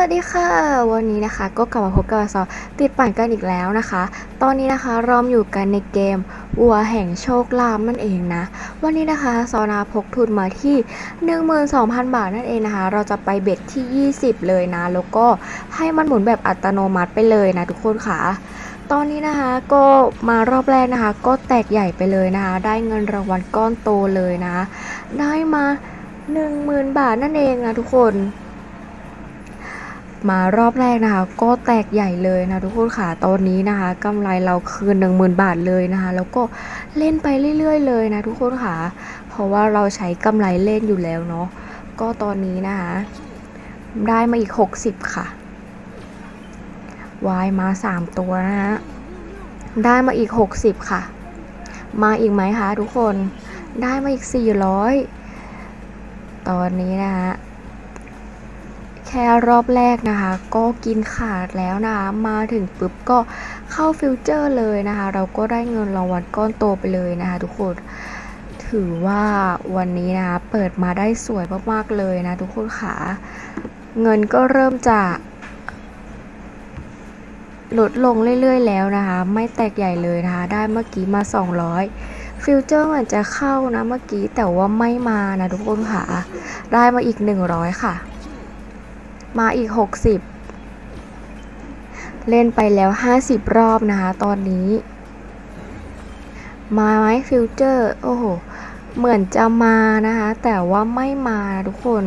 วัสดีค่ะ วันนี้นะคะก็กลับมาพบกับซอติดปั่นกันอีกแล้วนะคะ ตอนนี้นะคะเราอยู่กันในเกมวัวแห่งโชคลาภนั่นเองนะ วันนี้นะคะซอนาพกทุนมาที่ 12,000 บาทนั่นเองนะคะ เราจะไปเบ็ดที่ 20 เลยนะ แล้วก็ให้มันหมุนแบบอัตโนมัติไปเลยนะทุกคนค่ะ ตอนนี้นะคะก็มารอบแรกนะคะ ก็แตกใหญ่ไปเลยนะคะ ได้เงินรางวัลก้อนโตเลยนะ ได้มา 10,000 บาทนั่นเองนะทุกคน มารอบแรกนะคะ ก็แตกใหญ่เลยนะทุกคนค่ะตอนนี้นะคะกำไรเราคืน 10,000 บาทเลยนะคะ แล้วก็เล่นไปเรื่อย ๆ เลยนะทุกคนค่ะ เพราะว่าเราใช้กำไรเล่นอยู่แล้วเนาะก็ตอนนี้นะคะได้มาอีก 60 ค่ะวายมา 3 ตัวนะฮะได้มาอีก 60 ค่ะ มาอีกไหมคะทุกคนได้มาอีก 400 ตอนนี้นะคะ ค่รอบแรกนะคะ ก็กินขาดแล้วนะคะมาถึงปุ๊บก็เข้าฟิวเจอร์เลยนะคะ เราก็ได้เงินรางวัลก้อนโตไปเลยนะคะ ทุกคนถือว่าวันนี้นะคะเปิดมาได้สวยมากๆเลยนะ ทุกคนค่ะเงินก็เริ่มจะลดลงเรื่อยๆแล้วนะคะ ไม่แตกใหญ่เลยนะคะ ได้เมื่อกี้มา 200 ฟิวเจอร์เหมือนจะเข้านะเมื่อกี้แต่ว่าไม่มานะทุกคนค่ะ ได้มาอีก 100 ค่ะ มาอีก 60 เล่นไปแล้ว 50 รอบนะคะ ตอนนี้ มาไหมฟิวเจอร์ โอ้โห เหมือนจะมานะคะ แต่ว่าไม่มาทุกคน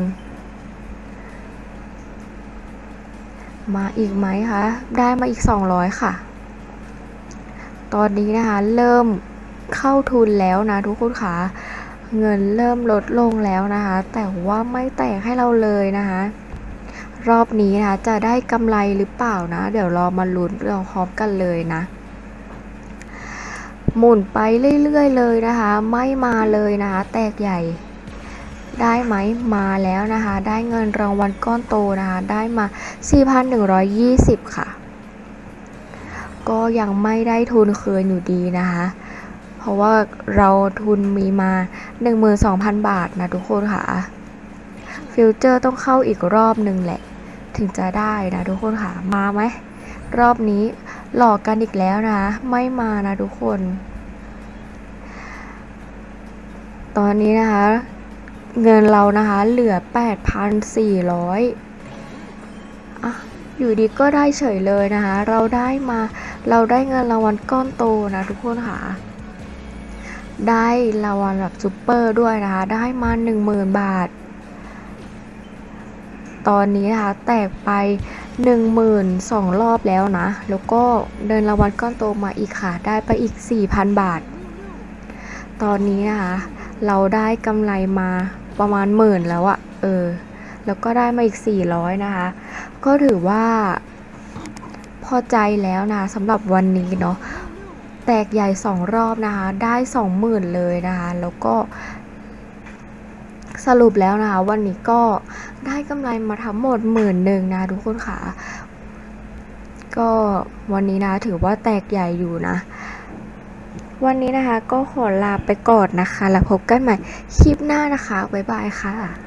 มาอีกไหมคะ ได้มาอีก 200 ค่ะ ตอนนี้นะคะ เริ่มเข้าทุนแล้วนะทุกคนค่ะเงินเริ่มลดลงแล้วนะคะ แต่ว่าไม่แตกให้เราเลยนะคะ รอบนี้นะคะจะได้กำไรหรือเปล่านะ เดี๋ยวรอมาลุ้นเราพร้อมกันเลยนะ หมุนไปเรื่อยๆเลยนะคะ ไม่มาเลยนะคะ แตกใหญ่ ได้ไหมมาแล้วนะคะ ได้เงินรางวัลก้อนโตนะคะ ได้มา 4,120 ค่ะ ก็ยังไม่ได้ทุนคืนอยู่ดีนะคะเพราะว่าเราทุนมีมา 12,000 บาทนะทุกคนค่ะ ฟิวเจอร์ต้องเข้าอีกรอบหนึ่งแหละ ถึงจะได้นะทุกคนค่ะ มาไหม รอบนี้หลอกกันอีกแล้วนะ ไม่มานะทุกคน ตอนนี้นะคะ เงินเรานะคะเหลือ 8,400อะอยู่ดีก็ได้เฉยเลยนะคะ เราได้มาเราได้เงินรางวัลก้อนโตนะทุกคนค่ะ ได้รางวัลแบบซูเปอร์ด้วยนะคะ ได้มา 10,000 บาท ตอนนี้นะคะแตกไป 12,000 รอบแล้วนะ แล้วก็เดินรางวัลก้อนโตมาอีกค่ะ ได้ไปอีก 4,000 บาท ตอนนี้นะคะเราได้กำไรมาประมาณหมื่นแล้วอะเออ แล้วก็ได้มาอีก 400 นะคะ ก็ถือว่าพอใจแล้วนะสำหรับวันนี้เนาะแตกใหญ่ 2 รอบนะคะ ได้ 20,000 เลยนะคะ แล้วก็ สรุปแล้วนะคะวันนี้ก็ได้กำไรมาทั้งหมดหมื่นหนึ่งนะทุกคนค่ะ ก็วันนี้นะถือว่าแตกใหญ่อยู่นะ วันนี้นะคะก็ขอลาไปก่อนนะคะ แล้วพบกันใหม่คลิปหน้านะคะ บ๊ายบายค่ะ